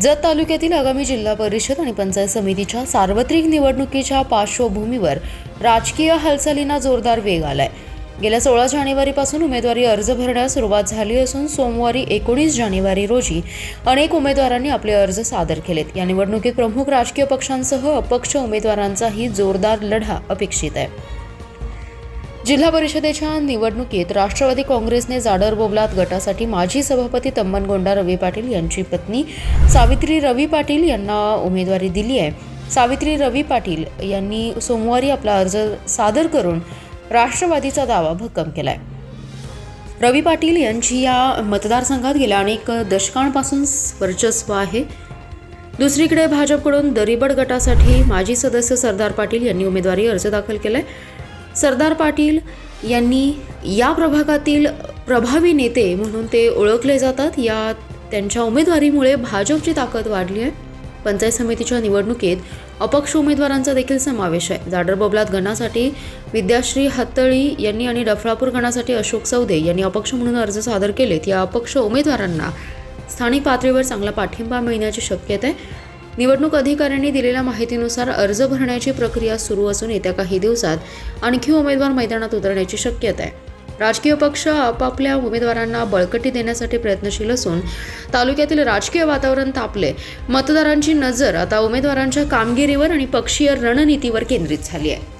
जत तालुक्यातील आगामी जिल्हा परिषद आणि पंचायत समितीच्या सार्वत्रिक निवडणुकीच्या पार्श्वभूमीवर राजकीय हालचालींना जोरदार वेग आलाय. गेल्या सोळा जानेवारीपासून उमेदवारी अर्ज भरण्यास सुरुवात झाली असून सोमवारी एकोणीस जानेवारी रोजी अनेक उमेदवारांनी आपले अर्ज सादर केलेत. या निवडणुकीत प्रमुख राजकीय पक्षांसह अपक्ष उमेदवारांचाही जोरदार लढा अपेक्षित आहे. जिल्हा परिषदेच्या निवडणुकीत राष्ट्रवादी काँग्रेसने जाडर बोबलात गटासाठी माजी सभापती तम्मनगोंडा रवी पाटील यांची पत्नी सावित्री रवी पाटील यांना उमेदवारी दिली आहे. सावित्री रवी पाटील यांनी सोमवारी आपला अर्ज सादर करून राष्ट्रवादीचा दावा भक्कम केला आहे रवी पाटील यांची या मतदारसंघात गेल्या अनेक दशकांपासून वर्चस्व आहे. दुसरीकडे भाजपकडून दरिबड गटासाठी माजी सदस्य सरदार पाटील यांनी उमेदवारी अर्ज दाखल केला आहे सरदार पाटील यांनी या प्रभागातील प्रभावी नेते म्हणून ते ओळखले जातात. या त्यांच्या उमेदवारीमुळे भाजपची ताकद वाढली आहे. पंचायत समितीच्या निवडणुकीत अपक्ष उमेदवारांचा देखील समावेश आहे. जाडर बबलात गणासाठी विद्याश्री हत्तळी यांनी आणि डफळापूर गणासाठी अशोक चौदे यांनी अपक्ष म्हणून अर्ज सादर केलेत. या अपक्ष उमेदवारांना स्थानिक पातळीवर चांगला पाठिंबा मिळण्याची शक्यता आहे. निवडणूक अधिकाऱ्यांनी दिलेल्या माहितीनुसार अर्ज भरण्याची प्रक्रिया सुरू असून येत्या काही दिवसात आणखी उमेदवार मैदानात उतरण्याची शक्यता आहे. राजकीय पक्ष आपापल्या उमेदवारांना बळकटी देण्यासाठी प्रयत्नशील असून तालुक्यातील राजकीय वातावरण तापले. मतदारांची नजर आता उमेदवारांच्या कामगिरीवर आणि पक्षीय रणनीतीवर केंद्रित झाली आहे.